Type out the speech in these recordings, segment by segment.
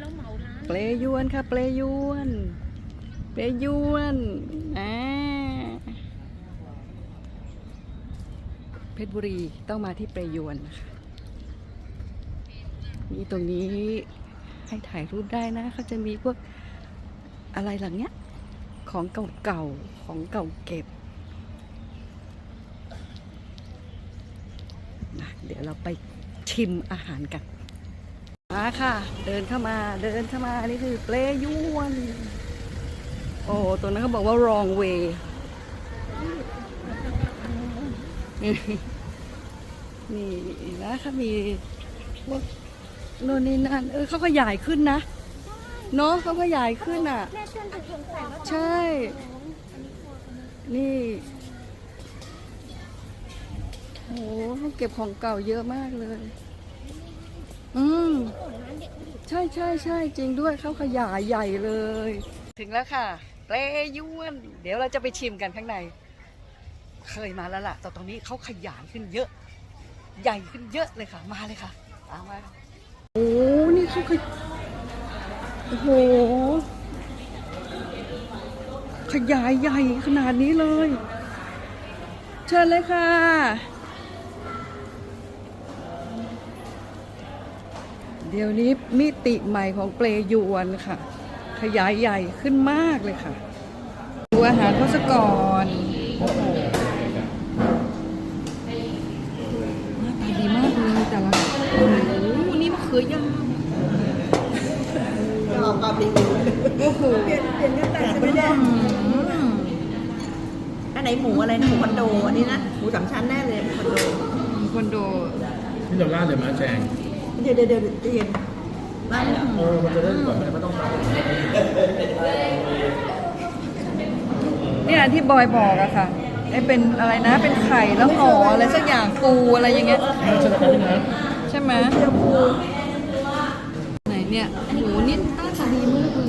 เราเหมาร้านเปลยวนค่ะ เปลยวนเปลยวนอ่าเพชรบุรีต้องมาที่เปลยวนนะคะนี่ตรงนี้ให้ถ่ายรูปได้นะเขาจะมีพวกอะไรหลังเนี้ย ของเก่าๆของเก่าเก็บนะเดี๋ยวเราไปชิมอาหารกัน มาค่ะ เดินเข้ามาเดินเข้ามานี่คือเปลยวนโอ้ตรงนั้นเขาบอกว่า wrong way นี่นะคะมีพวกโน่นนี่นั่นเออเขาขยายขึ้นนะเนาะเขาขยายขึ้นอะ แม่เชื่อมถึงสงสัยว่าใช่ นี่โหเขาเก็บของเก่าเยอะมากเลย อืมร้านเด็กผู้หญิงใช่ใช่ใช่จริงด้วยเขาขยายใหญ่เลย ถึงแล้วค่ะเปรยวน เดี๋ยวเราจะไปชิมกันข้างใน เคยมาแล้วล่ะแต่ตรงนี้เขาขยายขึ้นเยอะ ใหญ่ขึ้นเยอะเลยค่ะ มาเลยค่ะตามมาโอ้นี่เขาขยโอ้โหขยายใหญ่ขนาดนี้เลย เชิญเลยค่ะ เดี๋ยวนี้มิติใหม่ของเปลยวนค่ะ ขยายใหญ่ขึ้นมากเลยค่ะ ดูอาหารเขาซะก่อนโอ้โหหน้าตาดีมากเลยแต่ละโอ้โหนี่มะเขือยาวออกกับรีวิวโอ้โหเปลี่ยนเปลี่ยนกันแต่ไม่ได้อืมอันไหนหมูอะไรนะหมูคอนโดอันนี้นะหมูสามชั้นแน่เลยหมูคอนโดคอนโดนี่เราล่าดเดี๋ยวมาแจง เดี๋ยวเดี๋ยวเดี๋ยวเดี๋ยวบ้านเออมันจะได้แบบไม่ต้องมาเนี่ยที่บอยบอกอะค่ะไอ้เป็นอะไรนะเป็นไข่แล้วห่ออะไรสักอย่างปูอะไรอย่างเงี้ยใช่ไหมไหนเนี่ยหมูนี่หน้าตาดีมากเลย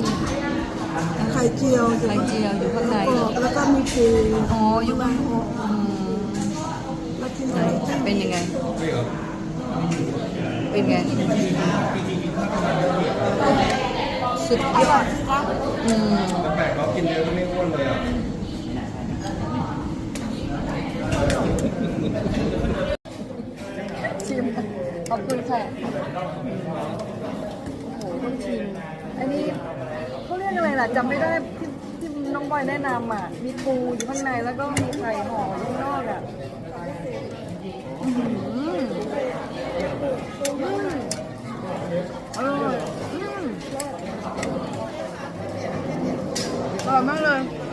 ไข่เจียวไข่เจียวอยู่ข้างในแล้วก็มีปูอ๋ออยู่บ้านอืมแล้วกินไหนเป็นยังไง เป็นไง สุดยอดอืมแต่เขากินเยอะก็ไม่อ้วนเลยอะชิมขอบคุณค่ะ โอ้โหต้องชิม อันนี้เขาเรียกอะไรล่ะจำไม่ได้ที่ที่น้องบอยแนะนำอะ มีปูอยู่ข้างในแล้วก็มีไข่ห่ออยู่ข้างนอกอะ 干嘛呢？